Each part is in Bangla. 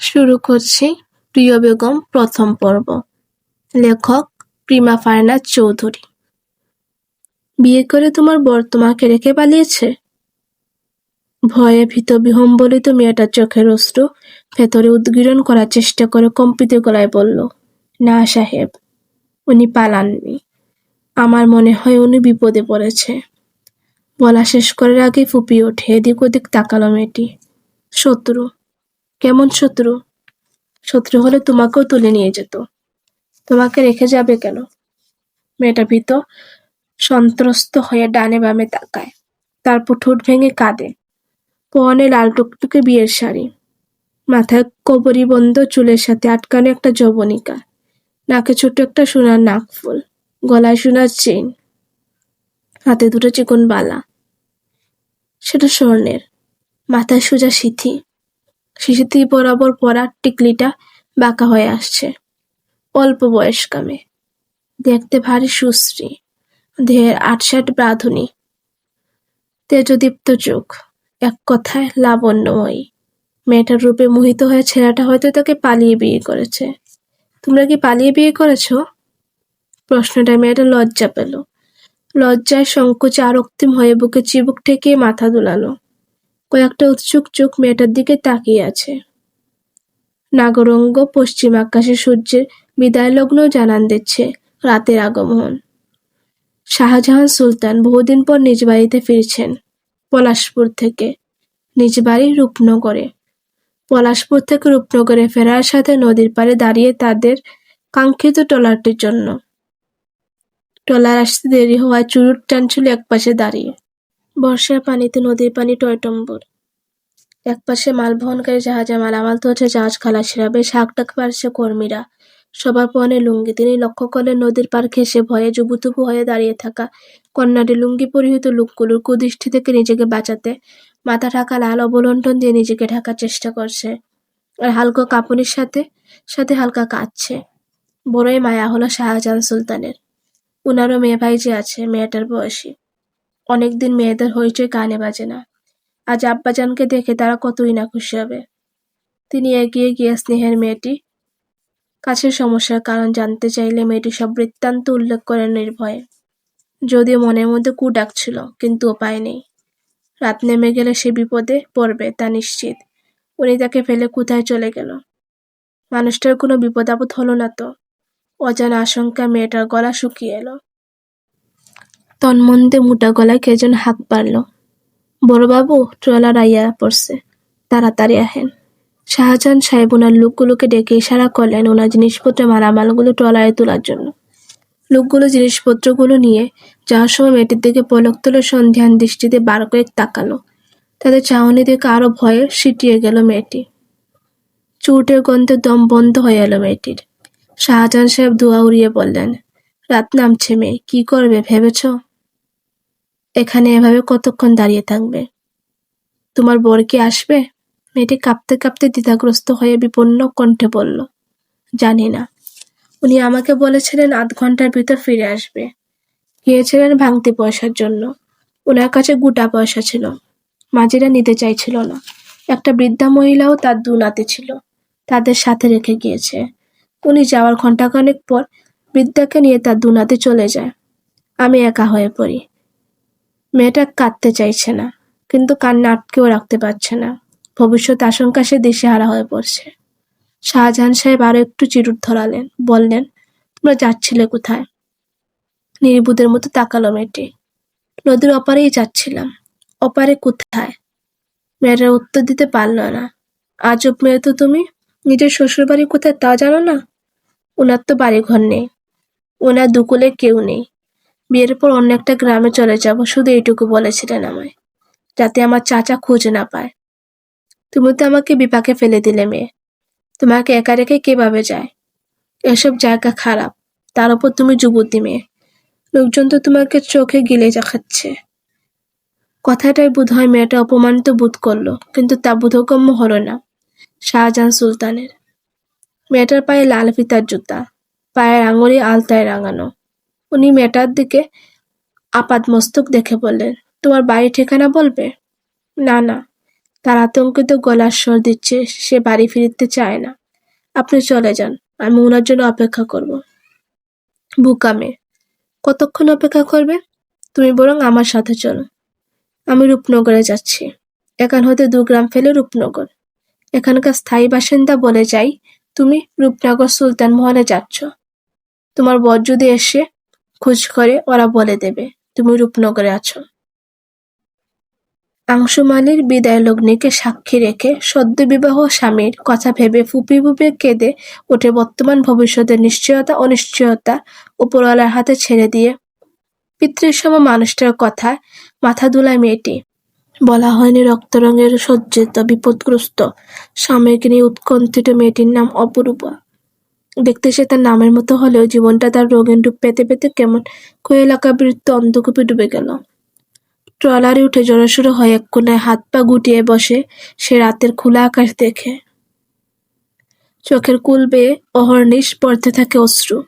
শুরু করছি প্রিয় বেগম, প্রথম পর্ব। লেখক প্রিমা ফারনাজ চৌধুরী। বিয়ে করে তোমার বর তোমাকে রেখে পালিয়েছে? ভয়ে ভীত বিহম্বলিত মেয়েটার চোখের অশ্রু ভেতরে উদ্গীরণ করার চেষ্টা করে কম্পিত গলায় বলল, না সাহেব, উনি পালাননি। আমার মনে হয় উনি বিপদে পড়েছে। বলা শেষ করার আগে ফুপিয়ে ওঠে এদিক ওদিক তাকালো মেয়েটি। শত্রু কেমন শত্রু? শত্রু হলে তোমাকেও তুলে নিয়ে যেত। তোমাকে রেখে যাবে কেন? মেয়েটা ভীত, সন্ত্রস্ত হয়ে ডানে বামে তাকায়। তারপর ঠোঁট ভেঙে কাঁদে। পনে লাল টুকটুকে বিয়ের শাড়ি। মাথায় কবরি বন্ধ, চুলের সাথে আটকানো একটা যবনিকা। নাকে ছোট্ট একটা সোনার নাকফুল গলায় সোনার চেইন। হাতে দুটো চিকন বালা। সেটা স্বর্ণের। মাথায় সোজা সিথি। শিশিতি বরাবর পরা টিকলিটা বাঁকা হয়ে আসছে। অল্প বয়স্কা মেয়ে দেখতে ভারী সুশ্রী। দেহের আটসাট ব্রাধুনি তেজদীপ্ত চোখ। এক কথায় লাবণ্যময়ী। মেয়েটার রূপে মোহিত হয়ে ছেলেটা হয়তো তাকে পালিয়ে বিয়ে করেছে। তোমরা কি পালিয়ে বিয়ে করেছ? প্রশ্নটা মেয়েটা লজ্জা পেল। লজ্জায় সংকোচে আরক্তিম হয়ে বুকে চিবুক ঠেকিয়ে মাথা দুলালো। কয়েকটা উৎসুক চোখ মেয়েটার দিকে তাকিয়ে আছে। নাগরঙ্গ পশ্চিম আকাশে সূর্যের বিদায় লগ্ন জানান দিচ্ছে রাতের আগমন। শাহজাহান সুলতান বহুদিন পর নিজ বাড়িতে ফিরছেন পলাশপুর থেকে। নিজ বাড়ি রূপনগরে। পলাশপুর থেকে রূপনগরে ফেরার সাথে নদীর পাড়ে দাঁড়িয়ে তাদের কাঙ্ক্ষিত ট্রলারটির জন্য। ট্রলার আসতে দেরি হওয়ায় চুরুট টানছিল একপাশে দাঁড়িয়ে। বর্ষার পানিতে নদীর পানি টয়টম্বর। একপাশে মাল বহনকারী জাহাজে মালামাল তুলছে জাহাজ খালাসিরা। বেশ হাঁকডাক পারছে কর্মীরা। সবার পরনে লুঙ্গি। তিনি লক্ষ্য করলেন নদীর পার ঘেসে ভয়ে জুবুতুবু হয়ে দাঁড়িয়ে থাকা কন্যাটি লুঙ্গি পরিহিত লোকগুলোর কুদৃষ্টি থেকে নিজেকে বাঁচাতে মাথা ঢাকা লাল অবলম্বন দিয়ে নিজেকে ঢাকার চেষ্টা করছে। আর হালকা কাঁপুনির সাথে সাথে হালকা কাঁদছে। বড়ই মায়া হলো শাহজাহান সুলতানের। উনারও মেয়ে ভাই যে আছে, মেয়েটার বয়সী। অনেকদিন মেয়েদের হইচই কানে বাজে না। আজ আব্বাজানকে দেখে তারা কতই না খুশি হবে। তিনি এগিয়ে গিয়ে স্নেহের মেয়েটি, কাছের সমস্যার কারণ জানতে চাইলে মেয়েটি সব বৃত্তান্ত উল্লেখ করে নির্ভয়ে। যদিও মনের মধ্যে কু ডাকছিল, কিন্তু উপায় নেই রাত নেমে গেলে সে বিপদে পড়বে, তা নিশ্চিত। উনি তাকে ফেলে কোথায় চলে গেল? মানুষটার কোনো বিপদ আপদ হলো না তো। অজানা আশঙ্কা মেয়েটার গলা শুকিয়ে এলো। তন্মন্দে মোটা গলায় কে যেন হাঁক পারল বড়বাবু, ট্রলার আইয়া পড়ছে। তাড়াতাড়ি আহেন। শাহজাহান সাহেব ওনার লোকগুলোকে ডেকে ইশারা করলেন ওনার জিনিসপত্র মালামালগুলো ট্রলারে তোলার জন্য। লোকগুলো জিনিসপত্রগুলো নিয়ে যাওয়ার সময় মেয়েটির দিকে পলক তুলে সন্ধ্যান দৃষ্টিতে বার কয়েক তাকালো। তাদের চাহনি দেখে আরও ভয়ে সিটিয়ে গেল মেয়েটি। চুটের গন্ধে দম বন্ধ হয়ে এলো মেয়েটির। শাহজাহান সাহেব ধোয়া উড়িয়ে বললেন, রাত নামছে মেয়ে, কি করবে ভেবেছ? এখানে এভাবে কতক্ষণ দাঁড়িয়ে থাকবে? তোমার বর কি আসবে? মেয়েটি কাঁপতে কাঁপতে দ্বিধাগ্রস্ত হয়ে বিপন্ন কণ্ঠে বলল, জানি না। উনি আমাকে বলেছিলেন আধ ঘণ্টার ভিতর ফিরে আসবে। গিয়েছিলেন ভাঙতি পয়সার জন্য। ওনার কাছে গোটা পয়সা ছিল। মাঝিরা নিতে চাইছিল না। একটা বৃদ্ধা মহিলাও তার দু নাতি ছিল। তাদের সাথে রেখে গিয়েছে। উনি যাওয়ার ঘন্টাখানেক পর বৃদ্ধাকে নিয়ে তার দু নাতি চলে যায়। আমি একা হয়ে পড়ি। মেয়েটা কাঁদতে চাইছে না, কিন্তু কান্না আটকেও রাখতে পারছে না। ভবিষ্যৎ আশঙ্কা সে দিশেহারা হয়ে পড়ছে। শাহজাহান সাহেব আরও একটু চিরুট ধরালেন, বললেন, তোমরা যাচ্ছিলে কোথায়? নির্বুদের মতো তাকালো মেয়েটি। নদীর অপারেই যাচ্ছিলাম। অপারে কোথায়? মেয়েটা উত্তর দিতে পারল না। আজব মেয়ে তো তুমি। নিজের শ্বশুর বাড়ি কোথায় তা জানো না? ওনার তো বাড়ি ঘর নেই। ওনার দুকুলে কেউ নেই। বিয়ের পর অন্য একটা গ্রামে চলে যাব, শুধু এইটুকু বলেছিলেন আমায়, যাতে আমার চাচা খুঁজে না পায়। তুমি তো আমাকে বিপাকে ফেলে দিলে মেয়ে। তোমাকে একা রেখে কীভাবে যায়? এসব জায়গা খারাপ, তার উপর তুমি যুবতী মেয়ে। লোকজন তো তোমাকে চোখে গিলে দেখাচ্ছে। কথাটাই বোধ হয় মেয়েটা অপমানিত বোধ করল, কিন্তু তা বোধগম্য হলো না, শাহজাহান সুলতানের। মেয়েটার পায়ে লাল ফিতার জুতা, পায়ের আঙুলে আলতায় রাঙানো উনি মেয়েটার দিকে আপাদ মস্তক দেখে বললেন, তোমার বাড়ি ঠিকানা বলবে? না না, তার আতঙ্কিত গলার স্বর দিচ্ছে, সে বাড়ি ফিরতে চায় না। আপনি চলে যান, আমি ওনার জন্য অপেক্ষা করব। বুকামে কতক্ষণ অপেক্ষা করবে? তুমি বরং আমার সাথে চলো। আমি রূপনগরে যাচ্ছি। এখান হতে দু গ্রাম ফেলে রূপনগর। এখানকার স্থায়ী বাসিন্দা বলে যাই, তুমি রূপনগর সুলতান মহলে যাচ্ছ। তোমার বর যদি এসে খোঁজ করে, ওরা বলে দেবে, তুমি রূপনগরে আছো। আংশুমালির বিদায় লগ্নিকে সাক্ষী রেখে সদ্য বিবাহ স্বামীর কথা ভেবে ফুপি ফুপে কেঁদে ওঠে বর্তমান ভবিষ্যতের নিশ্চয়তা, অনিশ্চয়তা উপরওয়ালার হাতে ছেড়ে দিয়ে। পিতৃসম মানুষটার কথা মাথা দুলায় মেয়েটি। বলা হয়নি রক্তরঙের সজ্জিত, বিপদগ্রস্ত স্বামীকে নিয়ে উৎকণ্ঠিত মেয়েটির নাম অপরূপা। দেখতে সে তার নামের মতো হলেও জীবনটা তার রোগের রূপ পেতে পেতে কেমন কোয়েলাকাবৃত্ত অন্ধকূপে ডুবে গেল। ট্রলারে উঠে জড়সড়ো হয়ে এক কোনায় হাত পা গুটিয়ে বসে সে রাতের খোলা আকাশ দেখে। চোখের কুল বেয়ে অহর্নিশ পড়তে থাকে অশ্রু।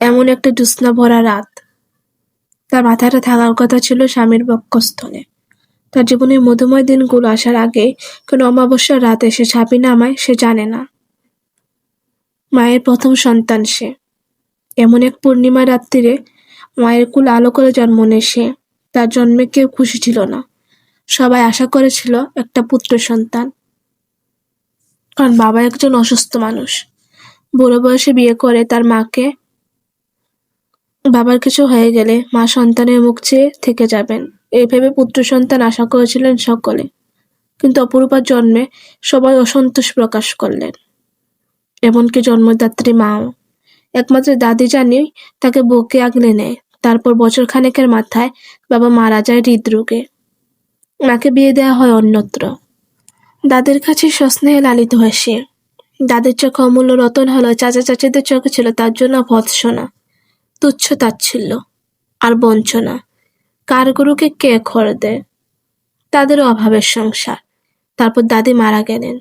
এমন একটা জ্যোৎস্না ভরা রাত। তার মাথাটা থাকার কথা ছিল স্বামীর বক্ষস্থলে। তার জীবনের মধুময় দিনগুলো আসার আগে কোনো অমাবস্যার রাত এসে ছাপি নামায় সে জানে না। মায়ের প্রথম সন্তান সে। এমন এক পূর্ণিমা রাত্রিরে মায়ের কুল আলো করে জন্ম নেয় সে। তার জন্মে কেউ খুশি ছিল না। সবাই আশা করেছিল একটা পুত্র সন্তান। কারণ বাবা একজন অসুস্থ মানুষ। বুড়ো বয়সে বিয়ে করে তার মাকে। বাবার কিছু হয়ে গেলে মা সন্তানের মুখ চেয়ে থেকে যাবেন। এই ভেবে পুত্র সন্তান আশা করেছিলেন সকলে। কিন্তু অপরূপার জন্মে সবাই অসন্তোষ প্রকাশ করলেন। এমনকি জন্মদাত্রী মাও। একমাত্র দাদি জানি তাকে বুকে আগলে নেয়। তারপর বছর খানেকের মাথায় বাবা মারা যায় হৃদরোগে। মাকে বিয়ে দেওয়া হয় অন্যত্র। দাদের কাছে সস্নেহে লালিত হয় সে। দাদের চোখে অমূল্য রতন হলো, চাচা চাচিদের চোখে ছিল তার জন্য ভৎসনা, তুচ্ছ তাচ্ছিল্য আর বঞ্চনা। কার গরুকে কে খড় দেয়? তাদের অভাবের সংসার। তারপর দাদি মারা গেলেন।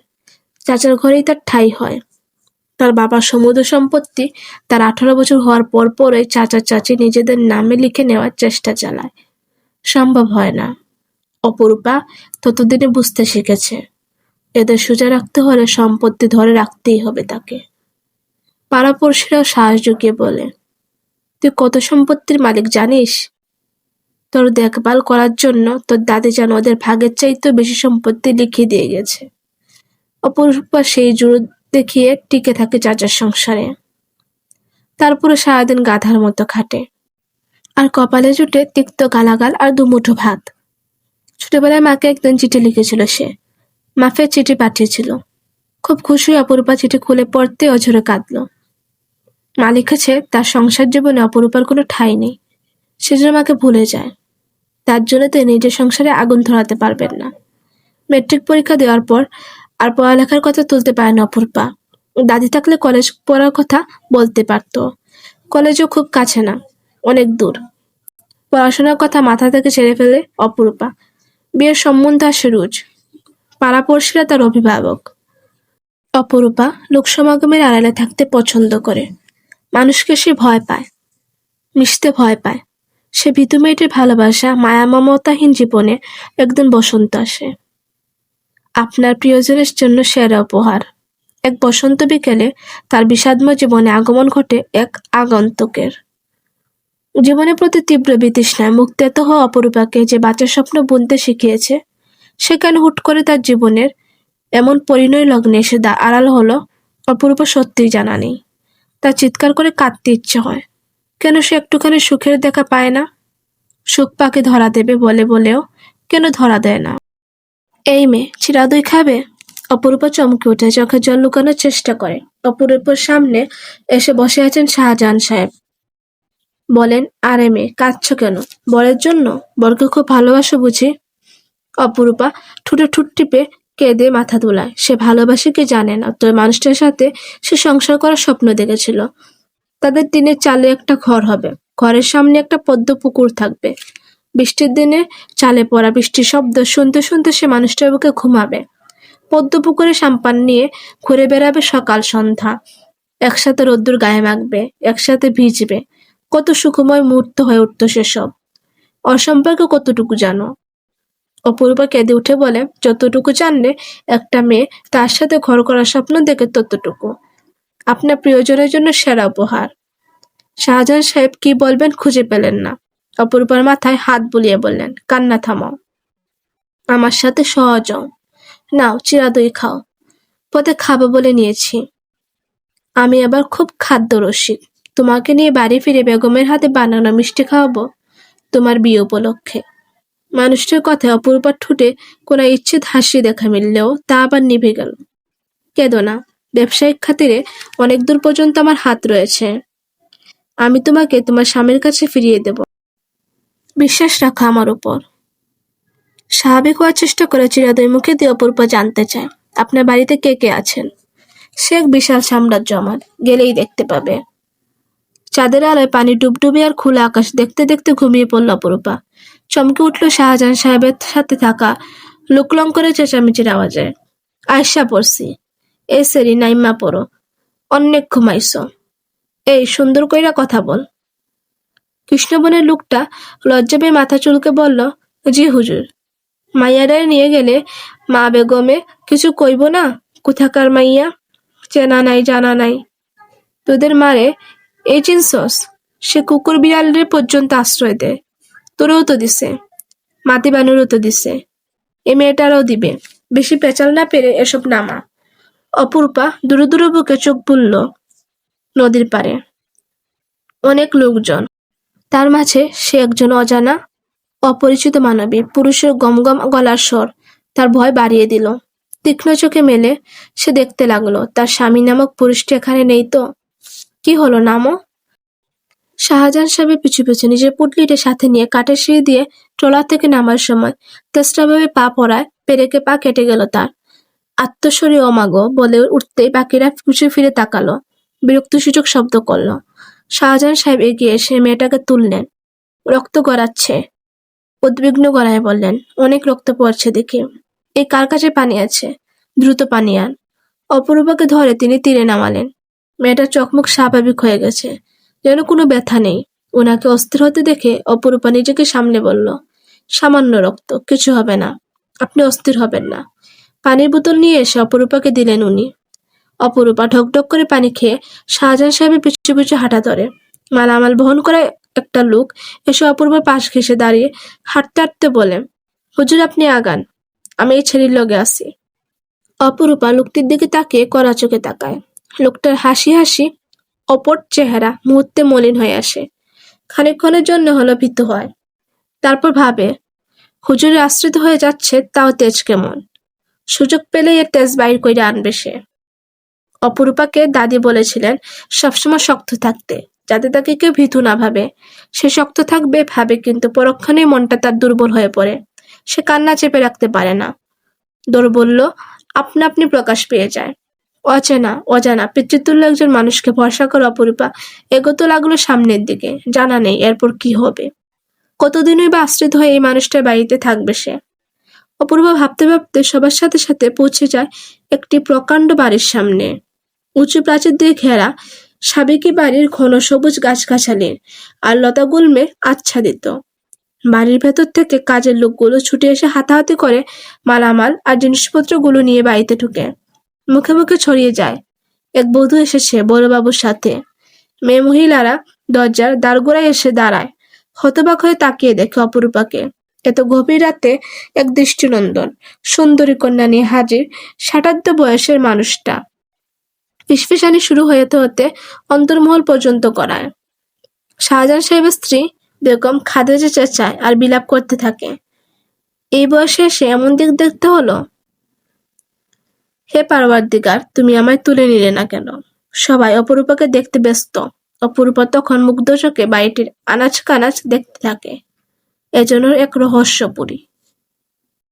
চাচার ঘরেই তার ঠাই হয়। তার বাবার সমুদ্র সম্পত্তি তার আঠারো বছর হওয়ার পর পরই চাচা চাচি নিজেদের নামে লিখে নেওয়ার চেষ্টা চালায়। সম্ভব হয় না। অপরূপা ততদিনে বুঝতে শিখেছে। এদের সোজা রাখতে হলে সম্পত্তি ধরে রাখতেই হবে তাকে। পাড়াপড়শিরাও সাহস জুগিয়ে বলে, তুই কত সম্পত্তির মালিক জানিস? তোর দেখভাল করার জন্য তোর দাদি যেন ওদের ভাগের চাইতেও বেশি সম্পত্তি লিখিয়ে দিয়ে গেছে। অপরূপা সেই জোর দেখিয়ে টিকে থাকে চাচার সংসারে। তারপরে সারাদিন গাধার মতো খাটে। আর কপালে জুটে তিক্ত গালাগাল আর দুমুঠো ভাত। ছোটবেলায় মাকে একদিন চিঠি লিখেছিল সে। মাফের চিঠি পাঠিয়েছিল। খুব খুশি অপরূপা চিঠি খুলে পড়তে অঝরে কাঁদল। মা লিখেছে, তার সংসার জীবনে অপরূপার কোনো ঠাঁই নেই। সেজন্য মাকে ভুলে যায়। তার জন্য তিনি নিজের সংসারে আগুন ধরাতে পারবেন না। মেট্রিক পরীক্ষা দেওয়ার পর আর পড়ালেখার কথা তুলতে পারেন অপূর্বা দাদি থাকলে কলেজ পড়ার কথা বলতে পারত। কলেজও খুব কাছে না, অনেক দূর। পড়াশোনার কথা মাথা থেকে ছেড়ে ফেলে অপরূপা। বিয়ের সম্বন্ধ আসে রোজ। পাড়াপড়শিরা তার অভিভাবক। অপরূপা লোকসমাগমের আড়ালে থাকতে পছন্দ করে। মানুষকে সে ভয় পায়, মিশতে ভয় পায়। সে ভীতু মেয়েটির ভালোবাসা, মায়া, মমতাহীন জীবনে একদিন বসন্ত আসে। আপনার প্রিয়জনের জন্য সেরা উপহার। এক বসন্ত বিকেলে তার বিষাদময় জীবনে আগমন ঘটে এক আগন্তুকের। জীবনের প্রতি তীব্র বিতৃষ্ণায় মুক্তেত হওয়া অপরূপাকে যে বাচ্চার স্বপ্ন বুনতে শিখিয়েছে সেখানে হুট করে তার জীবনের এমন পরিণয় লগ্নে এসে দা আড়াল হলো, অপরূপা সত্যিই জানা নেই। তার চিৎকার করে কাঁদতে ইচ্ছে হয়, কেন সে একটুখানি সুখের দেখা পায় না? সুখ পাকে ধরা দেবে বলে বলেও কেন ধরা দেয় না? এই মেয়ে চিরা দই খাবে? অপরূপা চমকে উঠে চোখে জল লুকানোর চেষ্টা করে। অপরূপার সামনে এসে বসে আছেন শাহজাহান সাহেব। বলেন, আরে মেয়ে, কাঁদছ কেন? বরের জন্য? বরকে খুব ভালোবাসো বুঝি? অপরূপা ঠুটে ঠুট টিপে কেঁদে মাথা তোলায়। সে ভালোবাসে কি জানে না? তো মানুষটার সাথে সে সংসার করার স্বপ্ন দেখেছিল। তাদের দিনের চালে একটা ঘর হবে। ঘরের সামনে একটা পদ্ম পুকুর থাকবে। বৃষ্টির দিনে চালে পড়া বৃষ্টির শব্দ শুনতে শুনতে সে মানুষটার বুকে ঘুমাবে। পদ্ম পুকুরে সাম্পান নিয়ে ঘুরে বেড়াবে সকাল সন্ধ্যা। একসাথে রোদ্দুর গায়ে মাখবে, একসাথে ভিজবে। কত সুখময় মুহূর্ত হয়ে উঠত সেসব। অসম্পর্কে কতটুকু জানো? অপরূপা কেঁদে উঠে বলে, যতটুকু জানলে একটা মেয়ে তার সাথে ঘর করার স্বপ্ন দেখে ততটুকু। আপনার প্রিয়জনের জন্য সেরা উপহার। শাহজাহান সাহেব কি বলবেন খুঁজে পেলেন না। অপরূপার মাথায় হাত বুলিয়ে বললেন, কান্না থামাও। আমার সাথে সহজ নাও চিরা দই খাও। পথে খাব বলে নিয়েছি। আমি আবার খুব খাদ্য রসিক তোমাকে নিয়ে বাড়ি ফিরে বেগমের হাতে বানানো মিষ্টি খাওয়াবো তোমার বিয়ে উপলক্ষে। মানুষটার কথায় অপরূপার ঠুটে কোনো ইচ্ছিত হাসি দেখা মিললেও তা আবার নিভে গেল। কেঁদো না, ব্যবসায়িক খাতিরে অনেক দূর পর্যন্ত আমার হাত রয়েছে। আমি তোমাকে তোমার স্বামীর কাছে ফিরিয়ে দেব। বিশ্বাস রাখো আমার উপর। স্বাভাবিক হওয়ার চেষ্টা করে চিরাদয় মুখে দিয়ে অপরূপা জানতে চায়, আপনার বাড়িতে কে কে আছেন? সে এক বিশাল সাম্রাজ্য আমার, গেলেই দেখতে পাবে। চাঁদের আলোয় পানি ডুবডুবে আর খোলা আকাশ দেখতে দেখতে ঘুমিয়ে পড়ল অপরূপা চমকে উঠল শাহজাহান সাহেবের সাথে থাকা লুকলং করে চেঁচামেচির আওয়াজে। আয়সা পড়ছি। এ সেরি নাইমা পড়ো। অনেক ঘুমাইছ। এই সুন্দর কইরা কথা বল। কৃষ্ণবনের লোকটা লজ্জা পেয়ে মাথা চুলকে বলল, জি হুজুর। মাইয়াডারে নিয়ে গেলে, মা বেগমে কিছু কইব না? কোথাকার মাইয়া? চেনা নাই, জানা নাই। তোদের মারে এই চিনসস সে কুকুর বিড়ালের পর্যন্ত আশ্রয় দেয় তোরও তো দিছে মাতি বানুরও তো দিছে। এ মেয়েটারও দিবে। বেশি পেঁচাল না পেরে এসব নামা। অপরূপা দূরে দূরে বুকে চোখ বুলল নদীর পারে অনেক লোকজন তার মাঝে সে একজন অজানা, অপরিচিত মানবী, পুরুষের গমগম গলার স্বর তার ভয় বাড়িয়ে দিল। তীক্ষ্ণ চোখে মেলে সে দেখতে লাগল, তার স্বামী নামক পুরুষটি এখানে নেই তো? কি হলো নামও শাহজাহান সাহেবের পিছু পিছু নিজের পুটলিটা সাথে নিয়ে কাঠের সিঁড়ি দিয়ে ট্রলার থেকে নামার সময় তেসরাভাবে পা পড়ায় পেরেকে পা কেটে গেল তার। আত্মস্বরী অমাগো বলে উঠতেই বাকিরা পিছু ফিরে তাকালো বিরক্তিসূচক শব্দ করল। শাহজাহান সাহেব এগিয়ে এসে মেয়েটাকে তুললেন, রক্ত গড়াচ্ছে। উদ্বিগ্ন গলায় বললেন, অনেক রক্ত পড়ছে দেখি। এই কার কাছে পানি আছে? দ্রুত পানি আন। অপরূপাকে ধরে তিনি তীরে নামালেন। মেয়েটার চোখমুখ স্বাভাবিক হয়ে গেছে, যেন কোনো ব্যথা নেই। ওনাকে অস্থির হতে দেখে অপরূপা নিজেকে সামনে বলল, সামান্য রক্ত, কিছু হবে না। আপনি অস্থির হবেন না। পানির বোতল নিয়ে এসে অপরূপাকে দিলেন উনি। অপরূপা ঢকঢক করে পানি খেয়ে শাহজাহান সাহেবের পিছু পিছু হাঁটা ধরে। মালামাল বহন করা একটা লোক এসে অপূর্বর পাশ ঘেসে দাঁড়িয়ে হাঁটতে হাঁটতে বলে, হুজুর, আপনি আগান, আমি এই ছেলের লগে আছি। অপরূপা লোকটির দিকে তাকিয়ে কড়া চোখে তাকায়। লোকটার হাসি হাসি অপর চেহারা মুহূর্তে মলিন হয়ে আসে। খানিকক্ষণের জন্য হলো ভীত হয়। তারপর ভাবে হুজুরে আশ্রিত হয়ে যাচ্ছে, তাও তেজ কেমন? সুযোগ পেলে এর তেজ বাইর করে আনবে সে। অপরূপাকে দাদি বলেছিলেন, সবসময় শক্ত থাকতে, যাতে তাকে কেউ ভীতু না ভাবে। সে শক্ত থাকবে, ভাবে কিন্তু পরক্ষণেই মনটা তার দুর্বল হয়ে পড়ে। সে কান্না চেপে রাখতে পারে না। দৌড় আপনা আপনি প্রকাশ পেয়ে যায়। অচেনা, অজানা, পিতৃতুল্য একজন মানুষকে ভরসা করে অপরূপা এগোতে লাগল সামনের দিকে। জানা নেই এরপর কি হবে। কতদিনই বা আশ্রিত হয়ে এই মানুষটার বাড়িতে থাকবে সে? অপূর্ব ভাবতে ভাবতে সবার সাথে সাথে পৌঁছে যায় একটি প্রকাণ্ড বাড়ির সামনে। উঁচু প্রাচীর দিয়ে ঘেরা সাবেকি বাড়ির ঘন সবুজ গাছগাছালি আর লতা গুল্মে আচ্ছাদিত। বাড়ির ভেতর থেকে কাজের লোকগুলো ছুটে এসে হাতাহাতি করে মালামাল আর জিনিসপত্রগুলো নিয়ে বাড়িতে ঢুকে। মুখে মুখে ছড়িয়ে যায়। এক বধূ এসেছে বড়বাবুর সাথে। মেয়ে মহিলারা দরজার দ্বারগোড়ায় এসে দাঁড়ায়। হতবাক হয়ে তাকিয়ে দেখে অপরূপাকে। এত গভীর রাতে এক দৃষ্টিনন্দন, সুন্দরী কন্যা নিয়ে হাজির ষাটাধ্য বয়সের মানুষটা। ফিসফিসানি শুরু হতে হতে অন্তর্মহল পর্যন্ত করায় শাহজাহান সাহেবের স্ত্রী বেগম খাদেজে চেঁচায় আর বিলাপ করতে থাকে। এই বয়সে এসে এমন দিক দেখতে হলো? হে পারওয়ারদিগার, তুমি আমায় তুলে নিলে না কেন? সবাই অপরূপাকে দেখতে ব্যস্ত। অপরূপা তখন মুগ্ধ চোখে বাড়িটির আনাচ কানাচ দেখতে থাকে। এজন্য এক রহস্যপুরী।